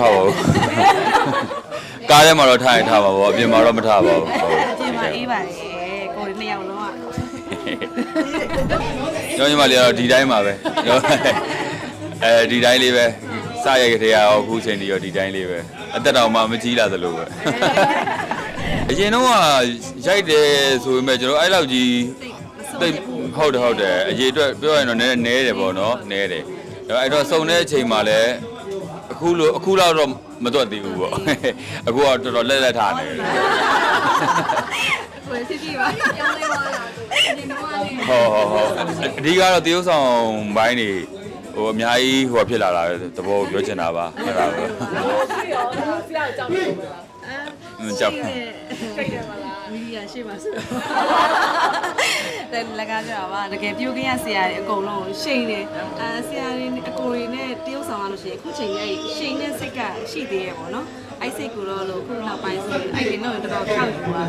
ထားပါဘူးကားထဲမှာတော့ထားရင်ထားပါဘောအပြင်မှာတော့မထားပါဘူးဟုတ်အပြင်မှာအေးပါလေကိုယ်နှစ်ယောက်လုံးอ่ะကျောင်းညီမလေးကတော့ဒီတိုင်းပါပဲအဲဒီတိုင်းလေးပဲစရိုက်ကလေးရောအခုချိန်ကြီးရောဒီတိုင်းလေးပဲအသက်တော်မှမကြီးလာသလိုပဲအရင်တော့ရိုက်တယ်ဆိုပေမဲ့ကျွန်တော်အဲ့လောက်ကြီးတိတ်တိတ်ဟုတ်တယ်ဟုတ်တယ်အရေးအတွက်ပြောရရင်တော့နည်းနည်းတယ်ပေါ့နော်နည်းတယ်အဲ့တော့စုံတဲ့အချိန်မှာလည်း အခုလိုအခုလောက်တော့မတွက်သေးဘူးပေါ့အခုကတော်တော်လက်လက်ထားနေတယ်ကိုယ်ဖြစ်ဖြစ်ပါပြောင်းလဲပါလားဒီတော့လေးဟောဟောဟောအဓိကတော့တရုပ်ဆောင်ဘိုင်းနေဟိုအများကြီးဟိုဖြစ်လာတာသဘောပြောချင်တာပါအဲ့ဒါပဲရှိရောဆရာကြောင့်လို့ပဲလားอืมကြောက်ခိတ်တယ်မလားမီဒီယာရှိပါဆို တော့တယ်လကားကြတာပါတကယ်ပြုတ်ကင်းရဆရာတွေအကုန်လုံးရှိန်တယ်အဲဆရာတွေအကိုတွေနဲ့တရုပ်ဆောင်ရလို့ရှိရင်အခုချိန်ကြီးရှိန်တဲ့စိတ်ကရှိသေးရပေါ့နော်အဲ့စိတ်ကိုတော့လို့ခုနောက်ပိုင်းဆိုရင်အဲ့ဒီတော့တော်တော်ထောက်ယူပါ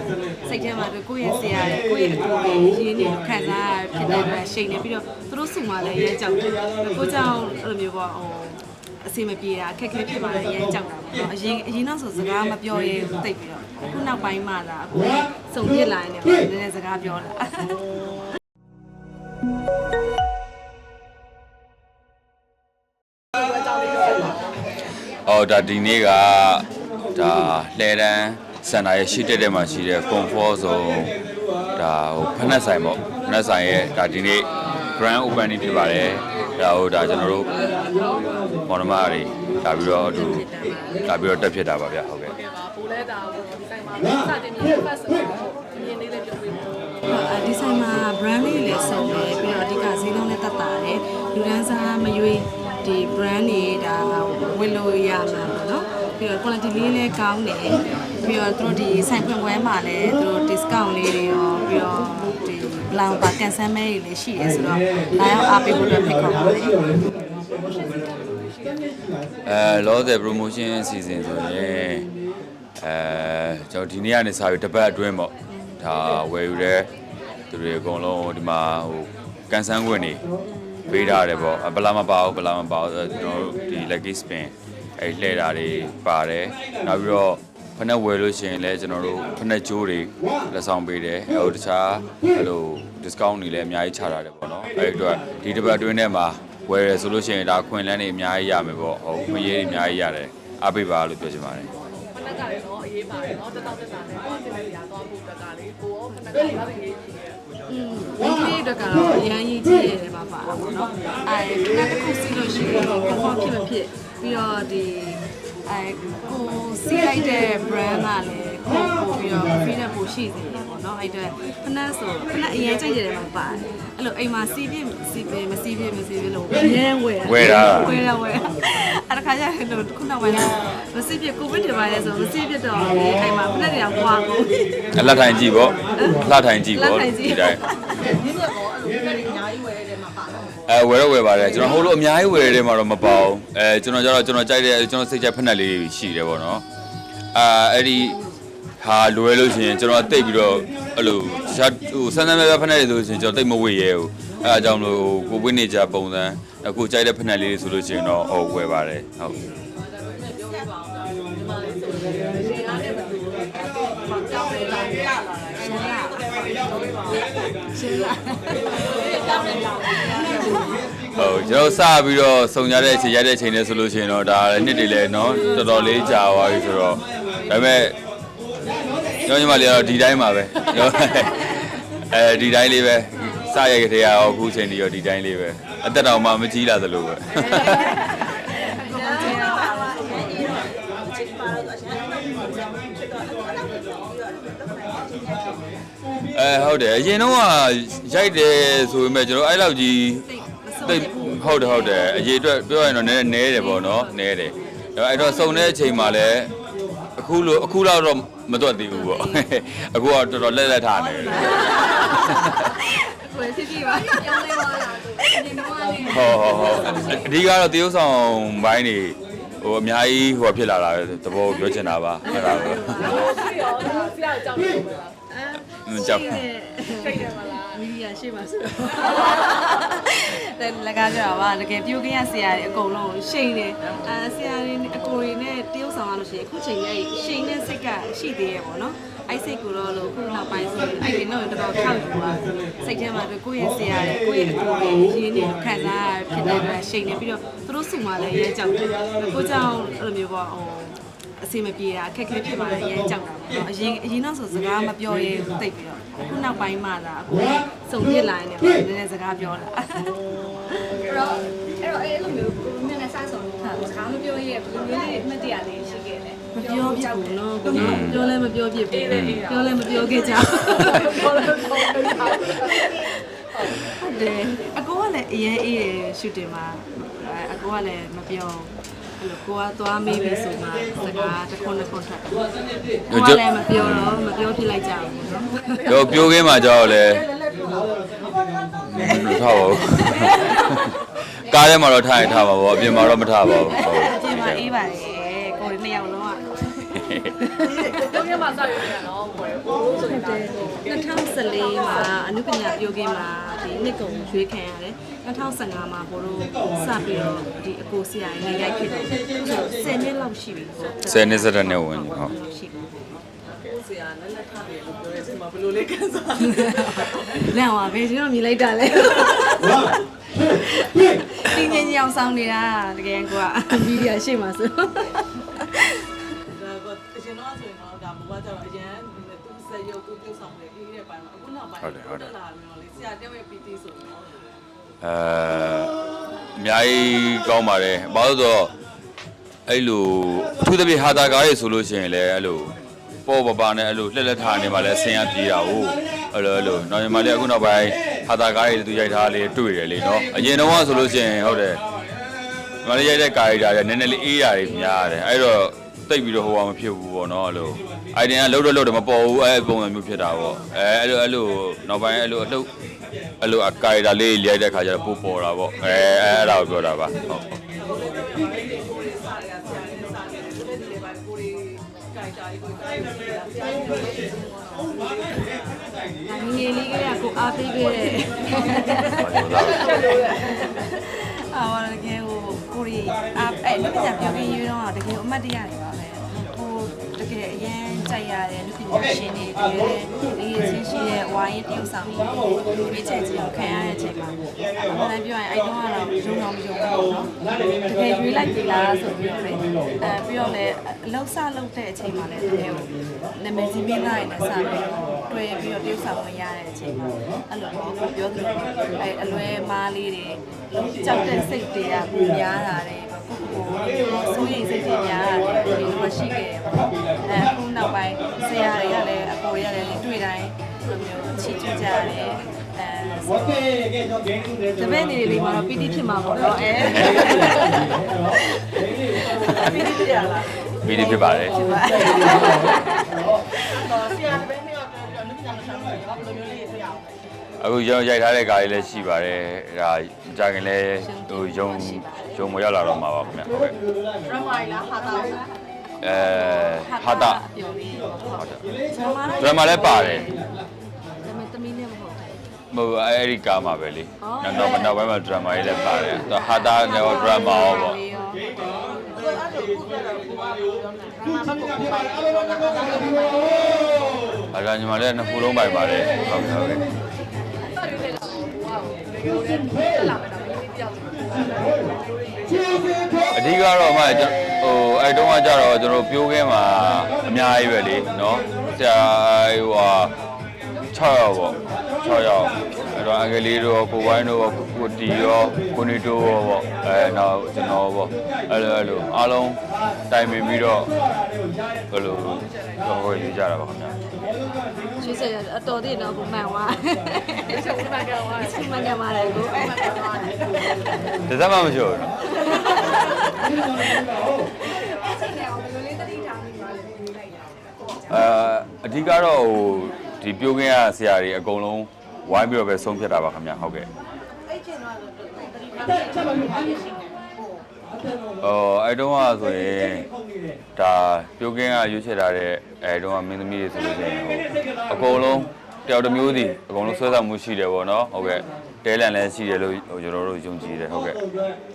စိတ်ထဲမှာကိုယ့်ရဲ့ဆရာတွေကိုယ့်ရဲ့အကိုတွေရင်းနေခံစားရဖြစ်တဲ့အတွက်ရှိန်နေပြီးတော့သူတို့စုမှလည်းရဲကြောက်တယ်ကိုကြောင့်အဲ့လိုမျိုးပေါ့ဟိုအစီမပြေတာအခက်အခဲဖြစ်ပါတယ်အရင်ကြောက်တာပေါ့နော်အရင်အရင်တော့ဆိုစကားမပြောရဲဘူးတိတ်ပြီးတော့ခုနောက်ပိုင်းမှလာအခုစုံပြစ်လာနေတယ်ပေါ့နည်းနည်းစကားပြောလာ အော်ဒါဒီနေ့ကဒါလှဲတန်းစင်တာရဲ့ရှိတက်တဲ့မှာရှိတဲ့ comfort zone ဒါဟိုဖက်နက်ဆိုင်ပေါ့ဖက်နက်ဆိုင်ရဲ့ဒါဒီနေ့ grand opening ဖြစ်ပါတယ်ဒါဟိုဒါကျွန်တော်တို့မော်နမတွေဒါပြီးတော့သူဒါပြီးတော့တက်ဖြစ်တာပါဗျဟုတ်ကဲ့ကဲပါပိုလဲတာကိုဒီဆိုင်မှာစတင်နေတဲ့ first ဆိုတော့မြင်လေးလေးပြောပြ ပါဒီဆိုင်မှာ brand လေးလည်းစုံတယ်ပြီးတော့အဓိကဈေးနှုန်းလည်းတက်တာတယ်လူဒန်းစားမရွေးဒီ brand တွေဒါဝယ်လို့ရမှာပေါ့နော်ပြီးတော့ quality လေးလည်းကောင်းတယ်ပြီးတော့သူတို့ဒီဆိုင်ဖွင့်ပွဲမှာလည်းသူတို့ discount လေးတွေရောပြီးတော့ဒီ blanc ပါကန်ဆယ်မဲတွေလည်းရှိတယ်ဆိုတော့လာရောက်အားပေးဖို့အတွက်ဖိတ်ခေါ်ပါတယ်အဲလောဆယ် promotion season ဆိုရင်အဲကျွန်တော်ဒီနေ့ကနေစပြီးတစ်ပတ်အတွင်းပေါ့ဒါဝယ်ယူတဲ့ သူတွေအကုန်လုံးဒီမှာဟိုကန်ဆန်းခွင့်နေပေးထားတယ်ပေါ့အပလာမပါဘူးပလာမပါဘူးဆိုတော့ကျွန်တော်တို့ဒီ lucky spin အဲလှည့်တာတွေပါတယ်နောက်ပြီးတော့ဖနက်ဝယ်လို့ရှိရင်လည်းကျွန်တော်တို့ဖနက်ကြိုးတွေလက်ဆောင်ပေးတယ်အဲဟိုတခြားအဲ့လို discount တွေလည်းအများကြီးချထားတယ်ပေါ့နော်အဲ့ဒီအတွက်ဒီတစ်ပတ်အတွင်းထဲမှာဝယ်ရဆိုလို့ရှိရင်ဒါခွင့်လန်းတွေအများကြီးရမယ်ပေါ့ဟုတ်မရေးတွေအများကြီးရတယ်အားပေးပါလို့ပြောချင်ပါတယ် ခဏကလည်းတော့အေးပါတယ်เนาะတက်တော့တက်တာနဲ့တော့တင်နေရတော့ဘူးတက်ကလေးကိုရောခဏကလည်း ်း အရန်ကြီးကြီးရတယ်ပါပါပေါ့နော်။အဲခဏတစ်ခုစီးလို့ရှိရင် perform ဖြစ်မဖြစ်ပြီးတော့ဒီအဲကိုစီးလိုက်တဲ့ brand ကလည်းကိုပို့ပြီးတော့ free နဲ့ပို့ရှိသေးတယ်ပေါ့နော်။အဲ့အတွက်ခဏဆိုခဏအရင်ကြိုက်ရတယ်မှာပါတယ်။အဲ့လိုအိမ်မှာစီးပြစီးပြမစီးပြမစီးပြလို့အရင်ဝယ်ဝယ်တာဝယ်တာဝယ်တာအဲ့ဒါခါကျရင်တော့ခုနောက်ပိုင်းမစီးပြကိုဗစ်တွေပါလဲဆိုမစီးပြတော့ဒီအိမ်မှာခဏတည်းကပွားကုန်အလှထိုင်ကြည့်ပေါ့လှထိုင်ကြည့်ပေါ့လှထိုင်ကြည့်ဒီတိုင်း အဲဝယ်တော့ဝယ်ပါတယ်ကျွန်တော်ဟိုလိုအများကြီးဝယ်ရတဲ့မှာတော့မပေါအောင်အဲကျွန်တော်ကျတော့ကျွန်တော်ကြိုက်တဲ့ကျွန်တော်စိတ်ကြိုက်ဖက်နှက်လေးရှိတယ်ပေါ့နော်အာအဲ့ဒီဟာလွယ်လို့ရှိရင်ကျွန်တော်တိတ်ပြီးတော့အဲ့လိုရှာဟိုဆန်းဆန်းပဲဖက်နှက်လေးဆိုလို့ရှိရင်ကျွန်တော်တိတ်မဝေ့ရဲဘူးအဲအကြောင်းလို့ကိုဝိနေကြပုံစံအခုကြိုက်တဲ့ဖက်နှက်လေးဆိုလို့ရှိရင်တော့ဟိုဝယ်ပါတယ်ဟုတ်ပြောပြပါအောင်ဒီမှာလေးဆိုရင်ဒီအားနဲ့မတူဘူး။မကြောက်နေလာ ဟုတ်ကျွန်တော်စပြီးတော့စုံကြတဲ့အချိန်ရတဲ့အချိန်နဲ့ဆိုလို့ရှိရင်တော့ဒါနှစ်တွေလည်းเนาะတော်တော်လေးကြာသွားပြီဆိုတော့ဒါပေမဲ့ကျောင်းညီမလေးကတော့ဒီတိုင်းပါပဲအဲဒီတိုင်းလေးပဲစရိုက်ကလေးရောအခုချိန်ကြီးရောဒီတိုင်းလေးပဲအသက်တော်မှမကြီးလာသလိုပဲအဲဟုတ်တယ်အရင်တော့ရိုက်တယ်ဆိုပေမဲ့ကျွန်တော်အဲ့လောက်ကြီး တိတ်တိတ်ဟုတ်တယ်ဟုတ်တယ်အရေးအတွက်ပြောရရင်တော့နည်းနည်းတယ်ပေါ့နော်နည်းတယ်အဲ့တော့စုံတဲ့အချိန်မှာလည်းအခုလိုအခုလောက်တော့မတွက်သေးဘူးပေါ့အခုကတော်တော်လက်လက်ထားနေတယ်ကိုယ်ဖြစ်ဖြစ်ပါပြောင်းလဲပါလားဒီတော့လေးဟောဟောဟောအဓိကတော့တရုပ်ဆောင်ဘိုင်းနေဟိုအများကြီးဟိုဖြစ်လာတာသဘောပြောချင်တာပါအဲ့ဒါပဲရှိရောဆရာကြောင့်လို့ပဲလားအဲကြောက်ခိတ်တယ်မလားမီဒီယာရှိပါဆိုတော့တယ် လကားကြတာပါတကယ်ပြုတ်ကင်းရဆရာတွေအကုန်လုံးရှိန်တယ်အဲဆရာတွေအကိုတွေနဲ့တရှိရင်အခုချိန်ရဲ့ရှိန်တဲ့စိတ်ကရှိသေးရဲ့ပေါ့နော်အဲ့စိတ်ကိုတော့လို့ခုနောက်ပိုင်းဆိုအဲ့ဒီတော့တော်တော်ထောက်ယူပါစိတ်ထဲမှာကိုယ့်ရဲ့ဆရာရဲ့ကိုယ့်ရဲ့အကိုရဲ့ရင်းနေခံစားရဖြစ်တဲ့အတွက်ရှိန်နေပြီးတော့သူတို့စုမှလည်းရဲကြောက်တယ်ကိုကြောင့်အဲ့လိုမျိုးပေါ့ဟိုအစီမပြေတာအခက်အခဲဖြစ်ပါတယ်ရဲကြောက်တာပေါ့အရင်အရင်တော့ဆိုစကားမပြောရဲဘူးတိတ်ပြီးတော့ခုနောက်ပိုင်းမှသာအခု စုံပြစ်လာနေတယ်နည်းနည်းစကားပြောလာအဲ့တော့အဲ့တော့အဲ့လိုမျိုးကိုမြင့်နဲ့စဆောင်တာစကားမပြောရဲဘယ်လိုမျိုးလေးအမှတ်တရလေးရှိခဲ့လဲမပြောပြဘူးနော်ကိုနော်ပြောလဲမပြောပြဘူးပြောလဲမပြောခဲ့ကြဘောလုံးတော့တော့ဟုတ်တယ်အကိုကလည်းအရင်အေးတယ်ရှူတင်မှာအကိုကလည်းမပြောအဲ့လိုကိုကသွားမေးပြီဆိုမှစကားတစ်ခုနှစ်ခုထပ်တယ်ကိုကလည်းမပြောတော့မပြောပြလိုက်ကြဘူးနော်တော့ပြိုးခင်းမှာကြောက်လဲ မထားပါဘူးကားထဲမှာတော့ထားရင်ထားပါဘောအပြင်မှာတော့မထားပါဘူးဟုတ်အပြင်မှာအေးပါတယ်ကိုယ်နှစ်ယောက်လုံးอ่ะတော့ညမှာစရွေးနေတာနော်ဘယ်ကိုဆိုရင်ဒါ2014မှာအနုပညာပြိုကင်းမှာဒီနှစ်ကုန်ရွေးခံရတယ်2015မှာဘို့တို့စပြီးတော့ဒီအကိုဆရာကြီးနဲ့ရိုက်ဖြစ်တယ်ဆို10နှစ်လောက်ရှိပြီပေါ့ဆယ်နှစ်စက်တဲ့နဲ့ဝင်ဟုတ်ရှိပြီ ကိုဆရာလက်လက်ထားတယ်လို့ပြောရဲစမှာဘယ်လိုလေးကန်စားလန့်သွားပဲဒီတော့မြည်လိုက်တာလေတင်းငင်းကြီးအောင်ဆောင်နေတာတကယ်ကွာဗီဒီယိုရှေ့မှာဆိုဒါကအရင်တော့ဆိုရင်တော့ဒါဘဝကျတော့အရင်သူစက်ရုပ်သူပြုတ်ဆောင်တယ်ပြီးတဲ့ပိုင်းမှာအခုနောက်ပိုင်းတက်လာပြီးတော့လေဆရာတယောက်ရဲ့ PT ဆိုတော့အဲအများကြီးကောင်းပါတယ်ဘာလို့ဆိုတော့အဲ့လိုအထူးသဖြင့်ဟာတာကားရေဆိုလို့ရှိရင်လည်းအဲ့လို ပေါ်ပပနဲ့အဲ့လိုလှက်လက်ထားနေမှလည်းဆင်ရပြေးတာဟုတ်အဲ့လိုအဲ့လိုနောက်ညီမလေးအခုနောက်ပိုင်းဟာတာကားရေသူရိုက်ထားလေးတွေ့တယ်လေနော်အရင်တော့ဆိုလို့ရှိရင်ဟုတ်တယ်ညီမလေးရိုက်တဲ့ကာရီတာတွေနည်းနည်းလေးအေးရာတွေများတယ်အဲ့တော့တိတ်ပြီးတော့ဟိုကမဖြစ်ဘူးပေါ့နော်အဲ့လိုအိုင်ဒင်ကလှုပ်တော့လှုပ်တယ်မပေါ်ဘူးအဲ့ပုံစံမျိုးဖြစ်တာပေါ့အဲအဲ့လိုအဲ့လိုနောက်ပိုင်းအဲ့လိုအလှုပ်အဲ့လိုအကာရီတာလေးရိုက်တဲ့ခါကျတော့ပို့ပေါ်တာပေါ့အဲအဲ့ဒါကိုပြောတာပါဟုတ် ဟုတ်ကိုရီးစားရဆရာနဲ့စားတယ်ဒီလိုဒီလိုပါကိုရီးကြိုက်တာကိုကြိုက်တယ်ဆရာကြီးတို့ငငယ်လေးကလေးကကိုအားပေးခဲ့တဲ့အာဝရကဲဟိုကိုရီအားအဲ့လူပညာပြောပြရင်းတော့တကယ်အမှတ်တရနေပါပဲဟို တကယ်အရင်ကြိုက်ရတဲ့လူပညာရှင်တွေတကယ်လေးရင်းရှိတဲ့ဝိုင်းတရုပ်ဆောင်ကြီးရွေးချယ်ခြင်းကိုခံရတဲ့အချိန်မှာအမှန်ပြောရင်အဲ့တော့ကတော့ရုံတော့မယုံဘူးပေါ့နော်တကယ်ရွေးလိုက်ပြီလားဆိုပြီးတော့လေအဲပြီးတော့လည်းအလောက်ဆလောက်တဲ့အချိန်မှာလည်းတကယ်ကိုနာမည်ကြီးမင်းသားတွေနဲ့စပြီးတော့တွေ့ပြီးတော့တရုပ်ဆောင်ဝင်ရတဲ့အချိန်မှာအဲ့လိုမျိုးပြောသလိုအဲအလွဲမားလေးတွေကြောက်တဲ့စိတ်တွေကပူများတာတွေပေါ့ ကိုစိုးရိမ်စိတ်တွေများတာတွေဒီလိုရှိခဲ့တယ်ပေါ့အဲအခုနောက်ပိုင်းဆရာတွေကလည်းအပေါ်တွေကလည်းတွေ့တိုင်းလိုမျိုးချီးကျူးကြတယ်အဲ Okay, okay, no, game to the တပည့်နေလေးမှာတော့ပီတိဖြစ်မှာပေါ့နော်အဲပြီးပြရလားပြီးနေဖြစ်ပါတယ်တော့ဆရာတပည့်နှစ်ယောက်ပြောပြီးတော့လူပညာမဆောင်ဘူးရောဘယ်လိုမျိုးလေးပြရ အောင်အခုကျွန်တော်ရိုက်ထားတဲ့ကားလေးလည်းရှိပါတယ်အဲဒါကြာခင်လည်းဟိုယုံယုံမရောက်လာတော့မှာပါခင်ဗျဟုတ်ကဲ့ရမိုင်လားဟာတာလားအဲဟာတာပြောပြီးဟုတ်တယ်ဒရမာလည်းပါတယ်ဒါပေမဲ့တမီးနဲ့မဟုတ်ဘူးမဟုတ်အဲ့ဒီကားမှာပဲလေနောက်တော့နောက်ပိုင်းမှာဒရမာလေးလည်းပါတယ်သူဟာတာနဲ့ဒရမာရောပေါ့ကိုအဲ့လိုခုပြတော့ကိုကပြောနေတာမမကိုပိုင်တော့နာနာနာအဲဒါညီမလေးကနှစ်ခုလုံးပိုင်ပါတယ်ဟုတ်ကဲ့ဟုတ်ကဲ့ အဓိကတော့မှကျွန်ဟိုအဲ့တုန်းကကြတော့ကျွန်တော်ပြိုးခင်းမှာအများကြီးပဲလေနော်ဆရာဟိုဟာ6ယောက်ပေါ့6ယောက်အဲ့တော့အင်္ဂလိပ်တို့ကိုဝိုင်းတို့ကိုတီရောကိုနီတိုရောပေါ့အဲနောက်ကျွန်တော်ပေါ့အဲ့လိုအဲ့လိုအားလုံးတိုင်ပင်ပြီးတော့ဘယ်လိုတော့ဟိုယူကြတာပါခင်ဗျာ ရွှေစရအတော်သေးတော့ကိုမှန်သွားချုပ်မှန်ကန်သွားချုပ်မှန်ကန်ပါတယ်ကိုအဲတစမ်းမှမရှိဘူးနော်အဲအဓိကတော့ဟိုဒီပြိုးခင်းရဆရာတွေအကုန်လုံးဝိုင်းပြီးတော့ပဲဆုံးဖြတ်တာပါခင်ဗျာဟုတ်ကဲ့အဲ့ကျင်တော့တတိယချက်မှမဖြစ်ရှိနေ ဟိုအော်အဲ့တုန်းကဆိုရင်ဒါပြိုးကင်းကရွေးချယ်ထားတဲ့အဲ့တုန်းကမင်းသမီးတွေဆိုလို့ရှိရင်ဟိုအကုန်လုံးတယောက်တစ်မျိုးစီအကုန်လုံးဆွဲဆောင်မှုရှိတယ်ပေါ့နော်ဟုတ်ကဲ့တဲလန်လည်းရှိတယ်လို့ဟိုကျွန်တော်တို့ယုံကြည်တယ်ဟုတ်ကဲ့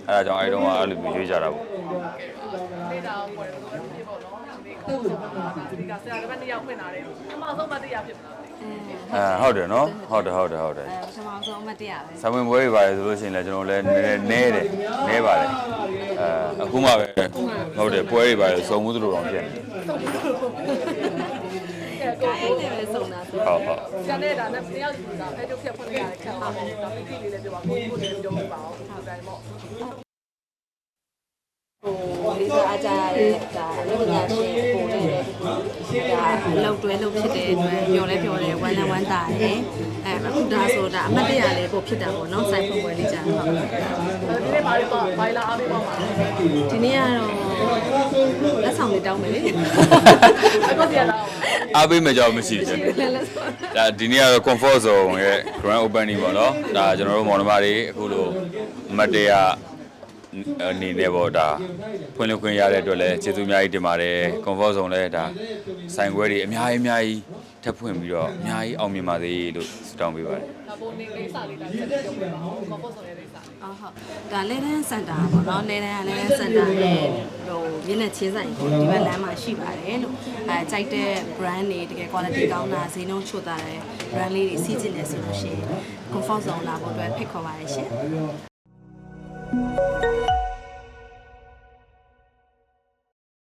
အဲဒါကြောင့်အဲဒီတော့ကအဲ့လိုမျိုးရွေးကြတာပေါ့ဒေတာကိုပေါ်တယ်ဆိုတော့ဒီပေါ့နော်ဒီကိုဆုံးတာဒီကဆရာတစ်ပတ်တစ်ယောက်ဖွင့်လာတယ်အမှဆုံးမတရားဖြစ်မှာ အဲဟုတ်တယ်နော်ဟုတ်တယ်ဟုတ်တယ်ဟုတ်တယ်အဲပထမဆုံးအမတ်တရပဲဆံဝင်ပွဲတွေပါတယ်ဆိုလို့ရှိရင်လည်းကျွန်တော်လည်းနည်းနည်းနဲတယ်နဲပါတယ်အဲအခုမှပဲဟုတ်တယ်ပွဲတွေပါတယ်စုံမှုသလိုတော့ဖြစ်နေကဲကိုအဲ့လည်းပဲစုံတာဆိုဟုတ်ဟုတ်ဆရာနဲ့ဒါနဲ့တစ်ယောက်ယူတာအဲတို့ဖြတ်ဖွင့်လိုက်ရတယ်ခံပါပေါ့ဒါပီတိလေးလည်းပြောပါကိုကိုလည်းပြောပါအောင်ဒီတိုင်းပေါ့ဟို လေးစားအကြရတဲ့ဒါအလုပ်ပညာရှင်ပုံနဲ့ဒါအလုပ်တွဲလုပ်ဖြစ်တဲ့အတွက်ပျော်လဲပျော်တယ်ဝမ်းလည်းဝမ်းသာတယ်အဲအခုဒါဆိုတာအမတ်တရလည်းပို့ဖြစ်တာပေါ့နော်စိုက်ဖွင့်ပွဲလေးကြာဟုတ်ဒီနေ့ဘာလို့ဘိုင်လာအားပေးပါမှာလဲဒီနေ့ကတော့လက်ဆောင်လေးတောင်းမယ်လေအခုစီရလာအောင်အားပေးမယ်ကြောင်းမရှိဘူးလက်ဆောင်ဒါဒီနေ့ကတော့ comfort zone ရဲ့ grand opening ပေါ့နော်ဒါကျွန်တော်တို့မော်နမတွေအခုလိုမတ်တရ အနေနဲ့ပေါ့ဒါဖွင့်လှစ်ခွင့်ရတဲ့အတွက်လည်းကျေးဇူးအများကြီးတင်ပါတယ် comfort zone လည်းဒါဆိုင်ခွဲတွေအများကြီးအများကြီးထပ်ဖွင့်ပြီးတော့အများကြီးအောင်မြင်ပါစေလို့ဆုတောင်းပေးပါတယ်ဒါပုံနေကိစ္စလေးဒါချက်ပြောပြပါအောင်ကောဖို့ဆိုတဲ့ကိစ္စအော်ဟုတ်ဒါလဲတန်းစင်တာပေါ့နော်လဲတန်းကလဲတန်းစင်တာနဲ့ဟိုရင်းနဲ့ချင်းဆိုင်ပေါ့ဒီဘက်လမ်းမှာရှိပါတယ်လို့အဲကြိုက်တဲ့ brand တွေတကယ် quality ကောင်းတာဈေးနှုန်းချွတ်တာတဲ့ brand လေးတွေစီးကျင်နေဆိုလို့ရှိရင် comfort zone လာဖို့အတွက်ဖိတ်ခေါ်ပါတယ်ရှင်